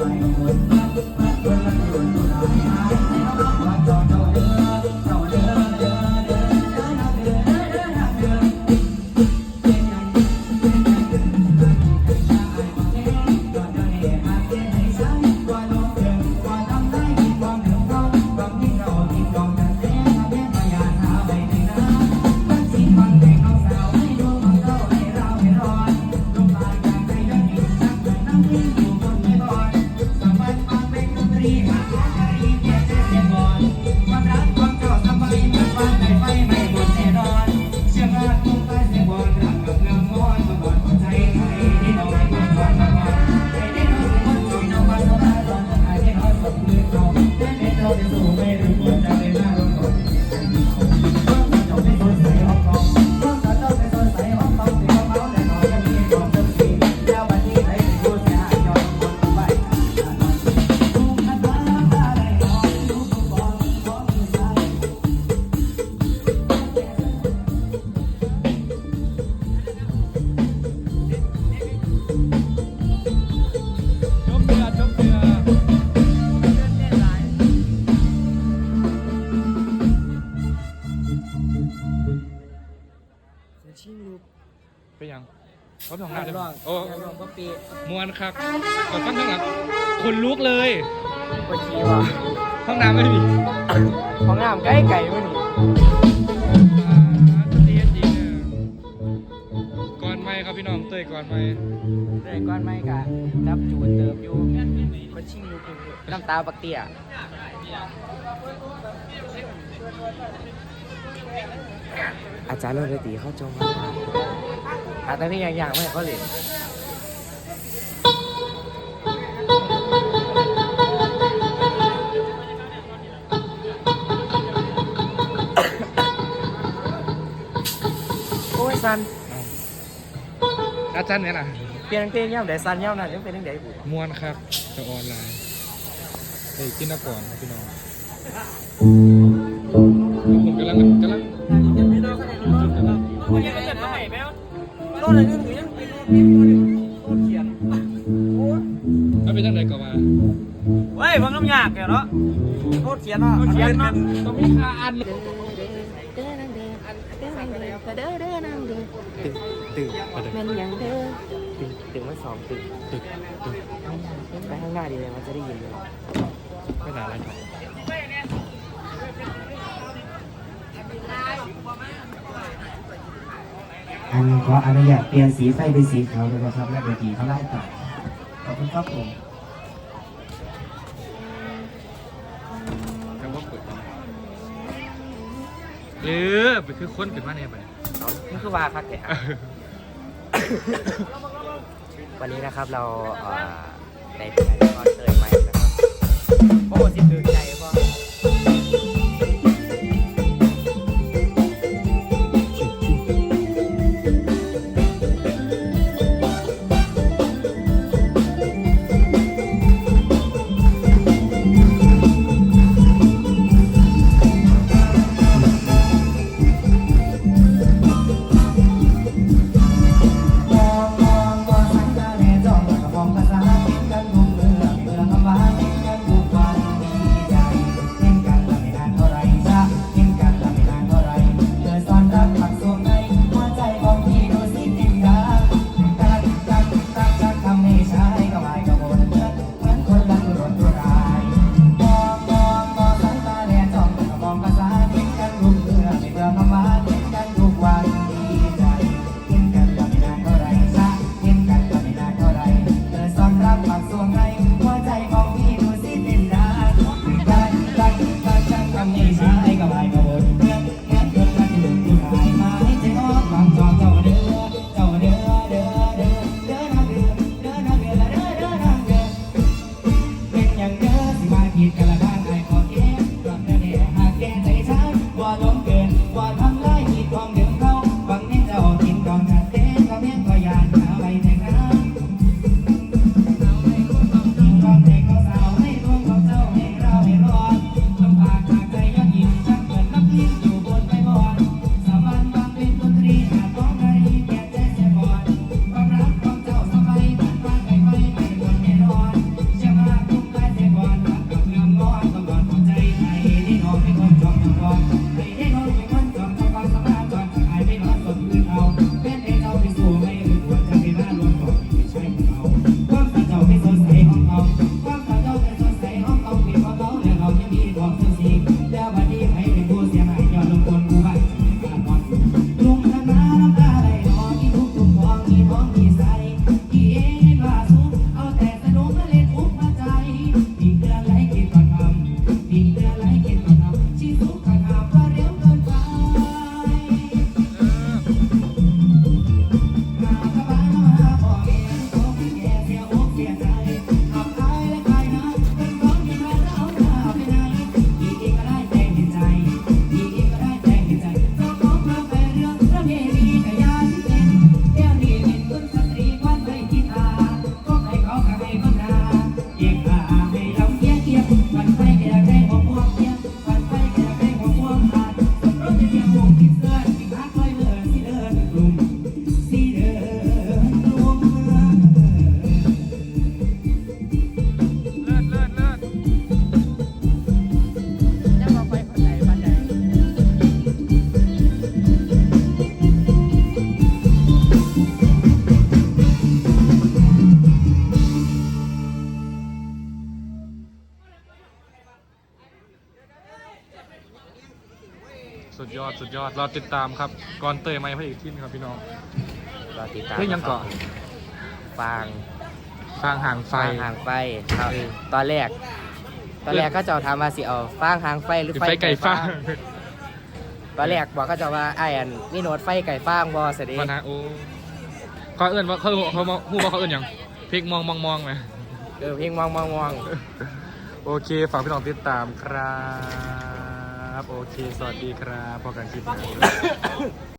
I'm with my ชิงลูกไปยังเขาทำงานร่วงโอ้ร่วงก็ปีมวนครับกดฟังข้างหลังคนลุกเลยปวดฉี่ว่ะห้องน้ำไม่มีของงามใกล้ไก่วะนี่ตีจริงก่อนไม่ครับพี่น้องเต้ยก่อนไม่เลยก้อนไม้กะรับจูดเติมอยู่คนชิงลูกอยู่น้ำตาบักเตี้ย อาจารย์โรดตีเข้าจงมาอาแต่พี่อย่างอย่างไม่ให้เขาเล่นโอ้ยสันอาจารย์เนี่ยนะเปลี่ยนกางเกงย่ำได้สันย่ำนั่นยังเป็นยังไงบุมวนครับจะออนไลน์เฮ้ยกินนะก่อนครับพี่น้องผมกำลัง กำลังรถอะไรนึงหรือยังเป็นรถพี่พี่รถเขียนเอาไปทางไหนก่อนมาเฮ้ยผมน้ำยากแกเนาะรถเขียนเนาะเขียนเนาะต้องมีค่าอันตื่นตื่นมันยังเด้อตื่นตื่นมาสองตื่นตื่นตื่นไปข้างหน้าดีเลยมันจะได้ยินเลยไม่นานอะไรครับ อันขออนุญาตเปลี่ยนสีไฟเป็นสีขาวเลยนะครับ และเมื่อกี้เขาไล่ต่อขอบคุณครับผมแต่ว่าเปิดหรือไปคือคนขึ้นมาเนี่ยไปเอานี่คือว่าคักแกวันนี้นะครับเราเอ่อในงานคอนเสิร์ตใหม่นะครับโอ้สิตื่นใจป่ะ สุดยอดสุดยอดรอติดตามครับก่อนเตยไม้พระเอกทินครับพี่น้อง รอติดตามเฮ้ยยังเกาะ ฟางฟางห่างไฟ ฟางหางไฟครับเออ ตอนแรก ตอนแรกก็จะถามว่าสิเอาฟางหางไฟหรือหรือไฟไฟไก่ฟางตอนแรกบอกก็จะว่าไอ้อันนี่โน้ตไฟไก่ฟางบอสดีมานะโอ้เขาเอื่นว่าเขาเขาพูดว่าเขาเอื่นหยังพริกมองมองมองไหมเออเพียงมองมองมอง โอเคฝากพี่น้องติดตามครับ โอเค สวัสดีครับพอกันคลิปหน้า